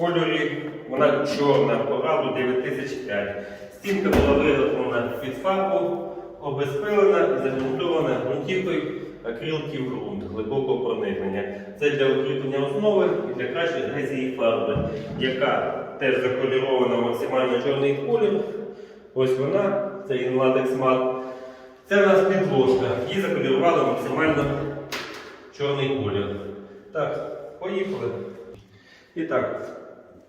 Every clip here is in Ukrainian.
В кольорі вона чорна, по разу 9005. Стінка була виготовлена під фарбу, обезпилена і загрунтована ґрунтівкою акрилків ґрунт глибокого проникнення. Це для укріплення основи і для кращої адгезії фарби, яка теж заколірована максимально чорний колір. Ось вона, це інладекс мат. Це у нас підложка. Її заколірували максимально чорний колір. Так, поїхали. І так,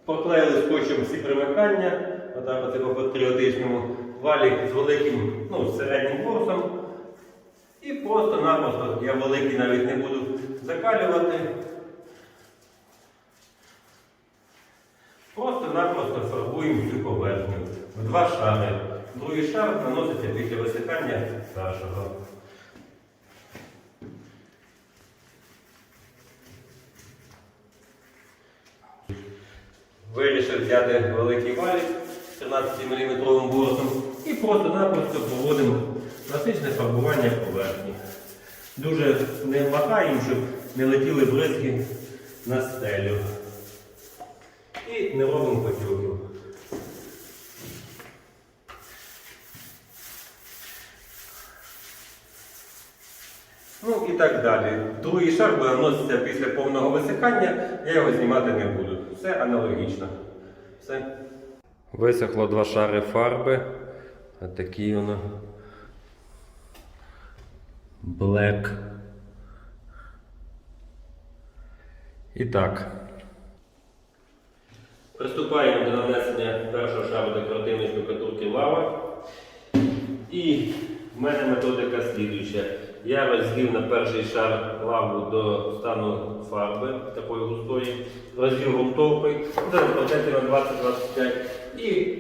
поклеїли скотчем всі примикання, отак оце по патріотичному валік з великим, ну, середнім курсом. І просто-напросто, я великий навіть не буду закалювати. Просто-напросто фарбуємо цю поверхню. В два шари. Другий шар наноситься після висихання першого. Вирішив взяти великий валік 13-мм бортом і просто-напросто проводимо класичне фарбування поверхні. Дуже не махаємо, щоб не летіли бризки на стелю. І не робимо потюків. Ну і так далі. Другий шар буде наноситися після повного висихання, я його знімати не буду. Все аналогічно. Все. Висохло два шари фарби. Отакі воно. Black. І так. Приступаємо до нанесення першого шару декоративної штукатурки лава. І в мене методика слідуюча. Я розвів на перший шар лаву до стану фарби такої густої, розвів грунтовкою, зараз на 20-25 і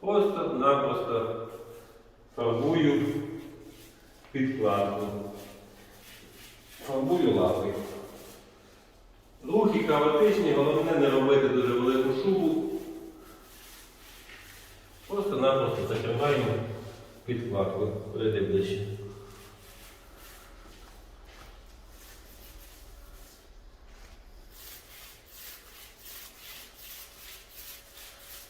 просто-напросто фарбую підкладку. Фарбую лавою. Рухи хаотичні, головне не робити дуже велику шубу. Просто-напросто закриваємо підкладку. Прийди ближче.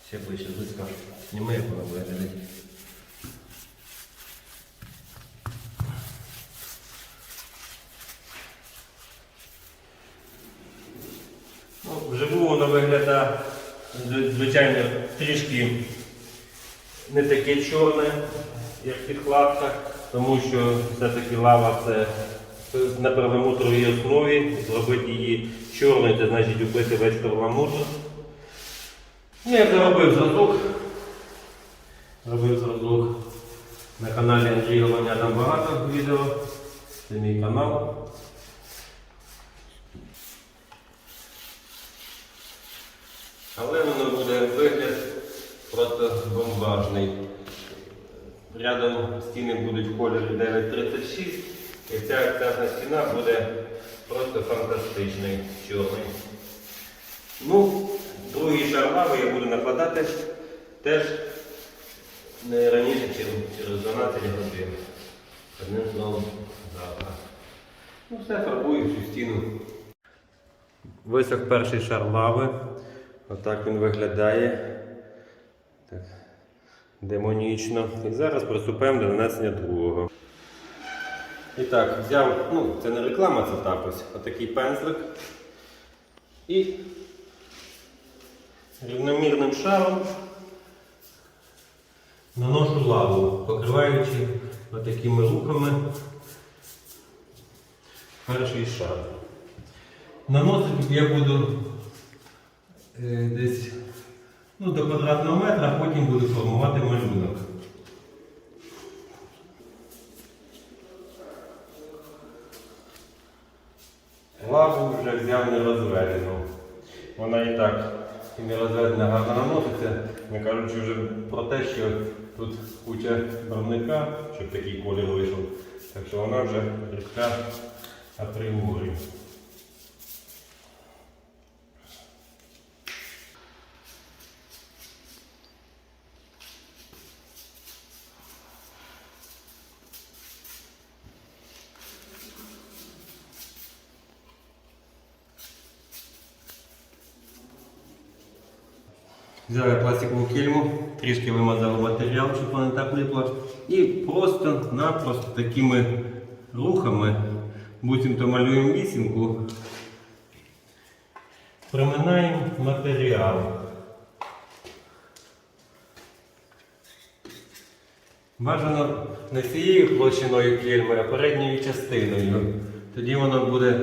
Ще ближче близько. Зніми, як вона буде глядати. Ну, вживу воно виглядає, звичайно, трішки не таке чорне, як підкладка, тому що все-таки лава це на перламутровій основі. Зробити її чорною, це значить вбити весь перламутр. Ну, Я зробив зразок. Робив зразок на каналі Андрій Головня, там багато відео. Це мій канал. Але воно буде вигляд просто бомбажний. Рядом стіни будуть в кольорі 936 і ця акцентна стіна буде просто фантастичний чорний. Ну, другий шар лави я буду накладати теж не раніше, ніж через 12 годин. Одним словом, завтра. Ну все, фарбую всю стіну. Висох перший шар лави. Отак він виглядає. Так. Демонічно. І зараз приступаємо до нанесення другого. І так, взяв, ну, це не реклама, це так ось. Отакий пензлик. І рівномірним шаром наношу лаву, покриваючи отакими рухами перший шар. Наносити я буду е, десь ну, до квадратного метра, а потім буду формувати малюнок. Лаву вже взяв нерозведену. Вона і так і нерозведена гарно наноситься, не кажучи вже про те, що тут куча барвника, щоб такий колір вийшов. Так що вона вже рідка апріорі. Взяли пластикову кільму, трішки вимазали матеріал, щоб вона так липла. І просто-напросто такими рухами, буцімто малюємо вісімку, проминаємо матеріал. Бажано не цією площиною кільми, а передньою частиною. Тоді воно буде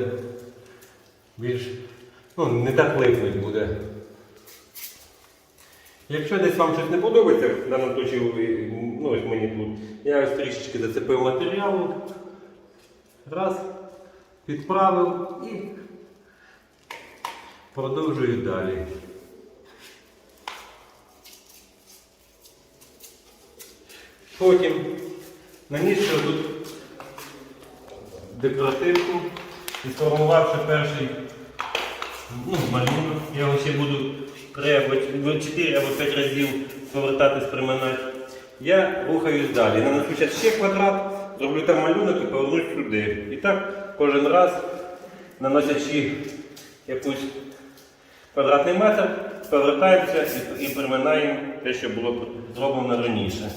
більш, ну, не так липнуть буде. Якщо десь вам щось не подобається, в даному ви- ну ось мені тут, я ось трішечки зацепив матеріалу, раз, підправив і продовжую далі. Потім наніс тут декоративку і сформувавши перший ну, малюнок, я його ще буду 3 або 4 або 5 разів повертатись, приминати. Я рухаюсь далі. Нанесу зараз ще квадрат, зроблю там малюнок і повернусь сюди. І так кожен раз, наносячи якусь квадратний метр, повертаємося і, і приминаємо те, що було зроблено раніше.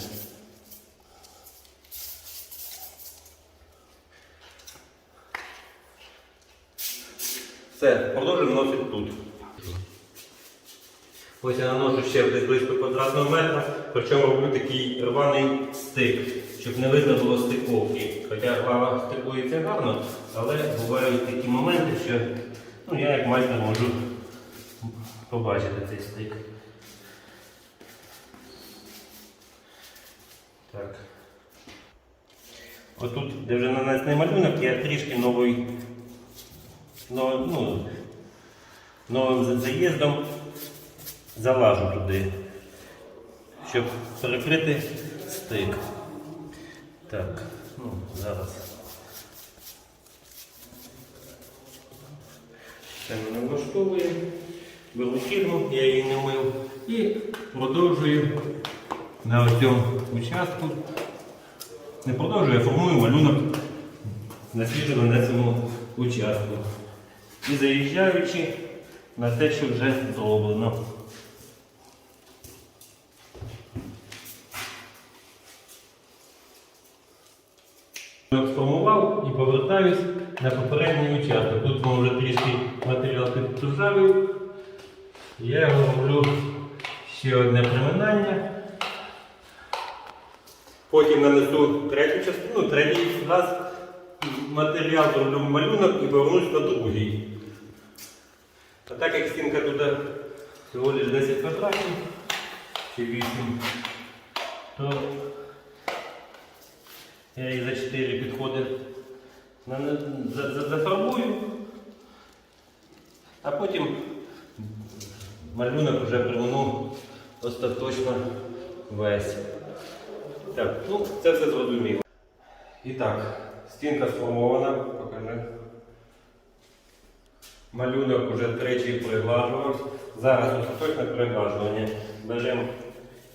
Все, продовжуємо носити тут. Ось я наношу ще десь близько квадратного метра, причому роблю такий рваний стик, щоб не видно було стиковки. Хоча глава стикується гарно, але бувають такі моменти, що ну, я як майстер можу побачити цей стик. Так. Отут, де вже нанесений малюнок, я трішки новий но, ну, новим заїздом залажу туди, щоб перекрити стик. Так, ну, зараз. Це мене влаштовує. Беру фірму, я її не мив. І продовжую на цьому участку. Не продовжую, а формую малюнок на свіжо нанесеному участку. І заїжджаючи на те, що вже зроблено. Сформував і повертаюсь на попередній участок. Тут ми вже трішки матеріал підтужавив. Я його роблю ще одне приминання. Потім нанесу третю частину, третій раз матеріал зроблю малюнок і повернусь на другий. А так як стінка тут всього лише 10 квадратів чи 8, то я її за 4 підходи зафарбую, а потім малюнок вже примину остаточно весь. Так, ну це все зрозуміло. І так, стінка сформована, покажи. Малюнок вже тричі приглажувався. Зараз остаточне приглажування. Беремо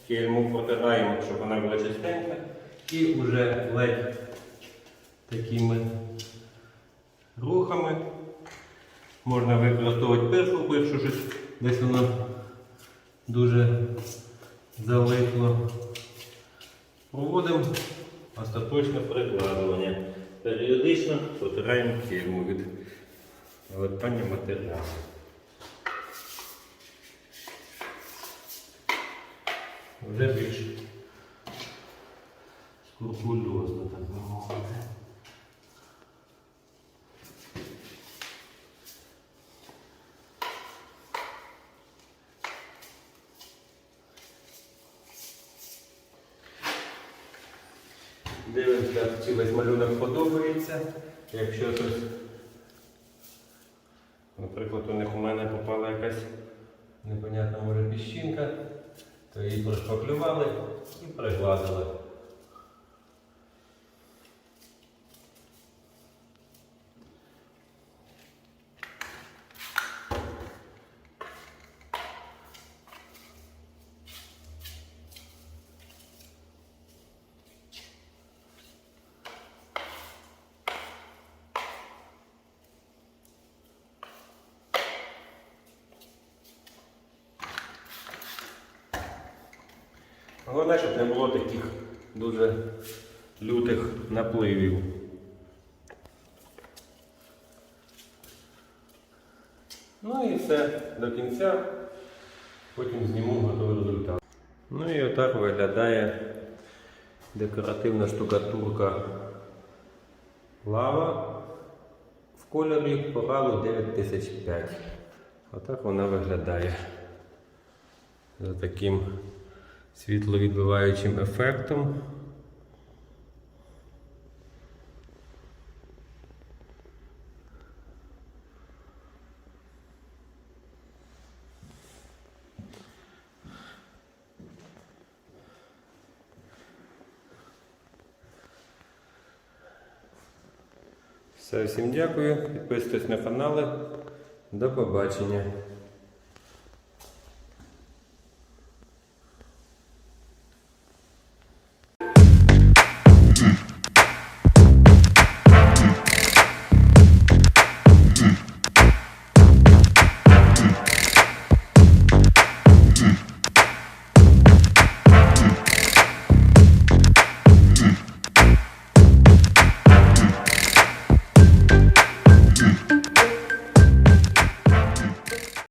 кільму, протираємо, щоб вона була чистенька. І вже ледь такими рухами можна використовувати першу, якщо щось десь воно дуже залипло. Проводимо остаточне прикладування. Періодично протираємо кільму від липання матеріалу. Вже більш скрупульозно, так би мовити. Дивимося, чи весь малюнок подобається. Якщо щось, наприклад, у них у мене попала якась непонятна може піщинка, то її прошпаклювали і пригладили. Головне, щоб не було таких дуже лютих напливів. Ну і все до кінця. Потім зніму готовий результат. Ну і отак виглядає декоративна штукатурка лава в кольорі коралу 9005. Отак вона виглядає. За таким світловідбиваючим ефектом. Все, всім дякую. Підписуйтесь на канали. До побачення.